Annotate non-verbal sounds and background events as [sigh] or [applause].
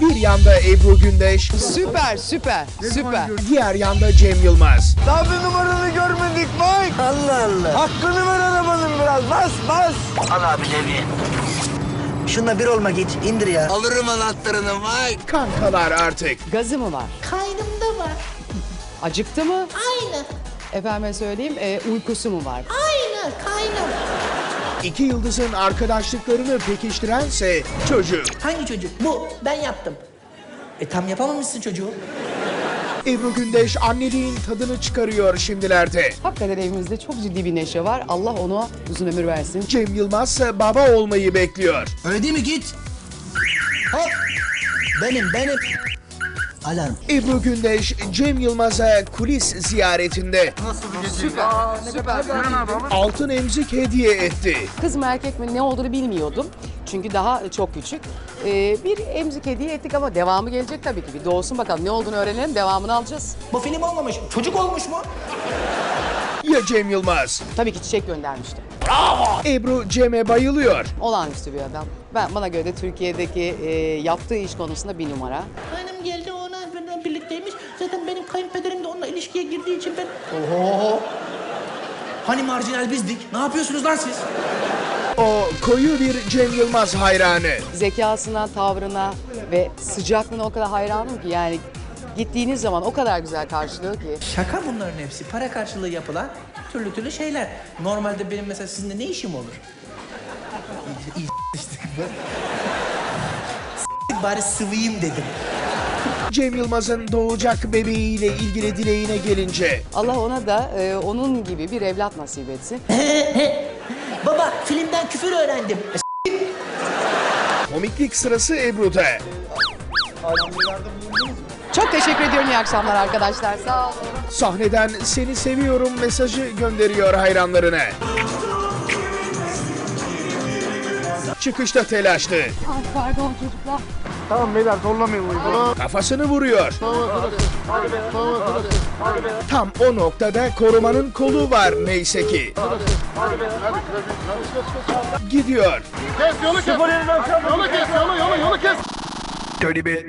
Bir yanda Ebru Gündeş, Süper, süper, süper. diğer yanda Cem Yılmaz. Daha bir numaranı görmedik Mike. Allah Allah. Hakkını ver arabanın biraz. Bas bas. Al abi Levi. Şunla bir olma git indir ya. Alırım anahtarını Mike. Kankalar artık. Gazı mı var? Kaynımda var. Acıktı mı? Aynı. Efendime söyleyeyim, e, uykusu mu var? Aynı. İki yıldızın arkadaşlıklarını pekiştirense çocuk. Hangi çocuk? Bu. Ben yaptım. E tam yapamamışsın çocuğu. Ebru Gündeş anneliğin tadını çıkarıyor şimdilerde. Hakikaten evimizde çok ciddi bir neşe var. Allah ona uzun ömür versin. Cem Yılmaz ise baba olmayı bekliyor. Öyle değil mi git? Hop. Benim benim. Alarm. Ebru Gündeş, Cem Yılmaz'a kulis ziyaretinde altın emzik hediye etti. Kız mı erkek mi ne olduğunu bilmiyordum. Çünkü daha çok küçük. E, bir emzik hediye ettik ama devamı gelecek tabii ki. Bir doğsun bakalım ne olduğunu öğrenelim, devamını alacağız. Bu film olmamış. Çocuk olmuş mu? Ya Cem Yılmaz? Tabii ki çiçek göndermişti. Ebru Cem'e bayılıyor. Olağanüstü bir adam. Ben bana göre de Türkiye'deki e, yaptığı iş konusunda bir numara. Hanım geldi birlikteymiş. Zaten benim kayınpederim de onunla ilişkiye girdiği için ben Oho. Hani marjinal bizdik? Ne yapıyorsunuz lan siz? O koyu bir Cem Yılmaz hayranı. Zekasına, tavrına ve sıcaklığına o kadar hayranım ki yani gittiğiniz zaman o kadar güzel karşılıyor ki. Şaka bunların hepsi. Para karşılığı yapılan türlü türlü şeyler. Normalde benim mesela sizinle ne işim olur? İyi, iyi [laughs] bari sıvıyım dedim. Cem Yılmaz'ın doğacak bebeğiyle ilgili dileğine gelince Allah ona da e, onun gibi bir evlat nasip etsin. baba filmden küfür öğrendim. komiklik sırası Ebru'da. Çok teşekkür ediyorum. İyi akşamlar arkadaşlar. Sağ olun. Sahneden seni seviyorum mesajı gönderiyor hayranlarına. Çıkışta telaşlı. Ay pardon çocuklar. Kafasını vuruyor. Tam o noktada korumanın kolu var neyse ki. Gidiyor. Kes yolu kes. Yolu kes yolu yolu yolu kes. Dirty bit.